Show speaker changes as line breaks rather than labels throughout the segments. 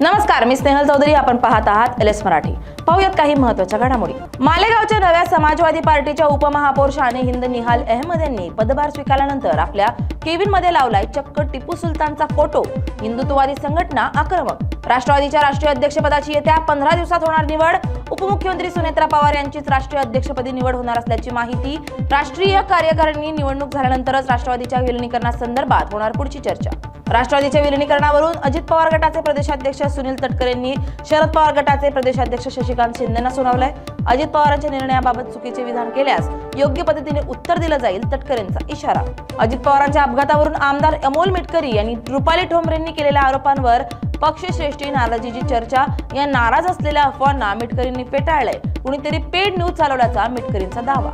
नमस्कार मी स्नेहल चौधरी आपण पाहत आहात एल एस मराठी. पाहूयात काही महत्त्वाच्या घडामोडी. मालेगावच्या नव्या समाजवादी पार्टीच्या उपमहापौर शाने हिंद निहाल अहमद यांनी पदभार स्वीकारल्यानंतर आपल्या केबिनमध्ये लावलाय चक्क टिपू सुलतानचा फोटो. हिंदुत्ववादी संघटना आक्रमक. राष्ट्रवादीच्या राष्ट्रीय अध्यक्षपदाची येत्या पंधरा दिवसात होणार निवड. उपमुख्यमंत्री सुनेत्रा पवार यांचीच राष्ट्रीय अध्यक्षपदी निवड होणार असल्याची माहिती. राष्ट्रीय कार्यकारिणी निवडणूक झाल्यानंतरच राष्ट्रवादीच्या विलिनीकरणासंदर्भात होणार पुढची चर्चा. राष्ट्रवादीच्या विलिनीकरणावरून अजित पवार गटाचे प्रदेशाध्यक्ष सुनील तटकरेंनी शरद पवार गटाचे प्रदेशाध्यक्ष शशिकांत शिंदेना सुनावलंय. अजित पवारांच्या निर्णयाबाबत चुकीचे विधान केल्यास योग्य पद्धतीने उत्तर दिलं जाईल तटकरेंचा इशारा. अजित पवारांच्या अपघातावरून आमदार अमोल मिटकरी यांनी रुपाली ठोंबरेंनी केलेल्या आरोपांवर पक्षश्रेष्ठी नाराजीची चर्चा या नाराज असलेल्या अफवांना मिटकरींनी फेटाळलंय. कुणीतरी पेड न्यूज चालवल्याचा मिटकरींचा दावा.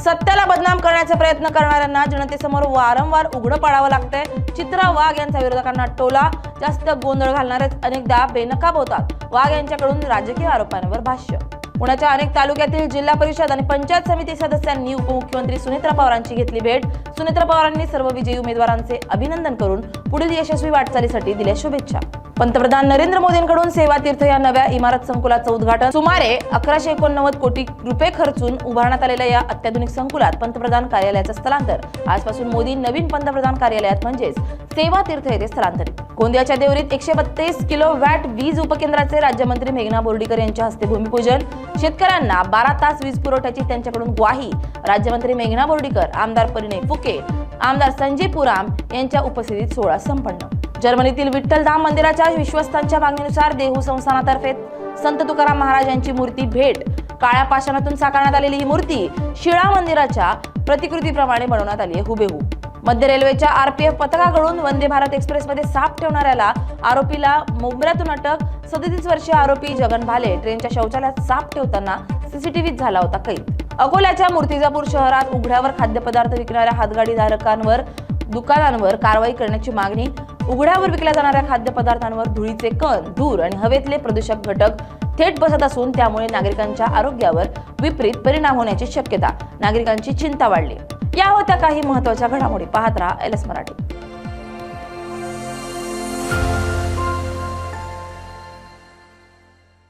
सत्याला बदनाम करण्याचे प्रयत्न करणाऱ्यांना जनतेसमोर वारंवार उघडं पाडावं लागतंय. चित्रा वाघ यांचा विरोधकांना टोला जास्त गोंधळ घालणारेच अनेकदा बेनकाब होतात. वाघ यांच्याकडून राजकीय आरोपांवर भाष्य. पुण्याच्या अनेक तालुक्यातील जिल्हा परिषद आणि पंचायत समिती सदस्यांनी उपमुख्यमंत्री सुनेत्रा पवारांची घेतली भेट. सुनेत्रा पवारांनी सर्व विजयी उमेदवारांचे अभिनंदन करून पुढील यशस्वी वाटचालीसाठी दिल्या शुभेच्छा. पंतप्रधान नरेंद्र मोदींकडून सेवा तीर्थ या नव्या इमारत संकुलाचं उद्घाटन. सुमारे अकराशे एकोणनव्वद कोटी रुपये खर्चून उभारण्यात आलेल्या या अत्याधुनिक संकुलात पंतप्रधान कार्यालयाचं स्थलांतर. आजपासून मोदी नवीन पंतप्रधान कार्यालयात म्हणजेच सेवा तीर्थ येथे स्थलांतरित. गोंदियाच्या देवरीत एकशे बत्तीस किलो वॅट वीज उपकेंद्राचे राज्यमंत्री मेघना बोर्डीकर यांच्या हस्ते भूमिपूजन. शेतकऱ्यांना बारा तास वीज पुरवठ्याची त्यांच्याकडून ग्वाही. राज्यमंत्री मेघना बोर्डीकर आमदार परिणय फुके आमदार संजय पुराम यांच्या उपस्थितीत सोहळा संपन्न. जर्मनीतील विठ्ठल धाम मंदिराच्या विश्वस्तांच्या मागणीनुसार देहू संस्थानातर्फे संत तुकाराम महाराज यांची मूर्ती भेट. काळ्या पाषाणातून साकारण्यात आलेली ही मूर्ती शिळा मंदिराच्या प्रतिकृतीप्रमाणे बनवण्यात आली आहे हुबेहू मध्य रेल्वेच्या आरपीएफ पथकाकडून वंदे भारत एक्सप्रेसमध्ये साप ठेवणाऱ्याला आरोपीला मुंबऱ्यातून अटक. सदतीस वर्षीय आरोपी जगन भाले ट्रेनच्या शौचालयात साप ठेवताना सीसीटीव्हीत झाला होता कैद. अकोल्याच्या मूर्तिजापूर शहरात उघड्यावर खाद्यपदार्थ विकणाऱ्या हातगाडी धारकांवर दुकानांवर कारवाई करण्याची मागणी उघड्यावर विकल्या जाणाऱ्या खाद्यपदार्थांवर धुळीचे कण धूर आणि हवेतले प्रदूषक घटक थेट बसत असून त्यामुळे नागरिकांच्या आरोग्यावर विपरीत परिणाम होण्याची शक्यता. नागरिकांची चिंता वाढली. या होत्या काही महत्त्वाच्या घडामोडी. पाहत राहा एल एस मराठी.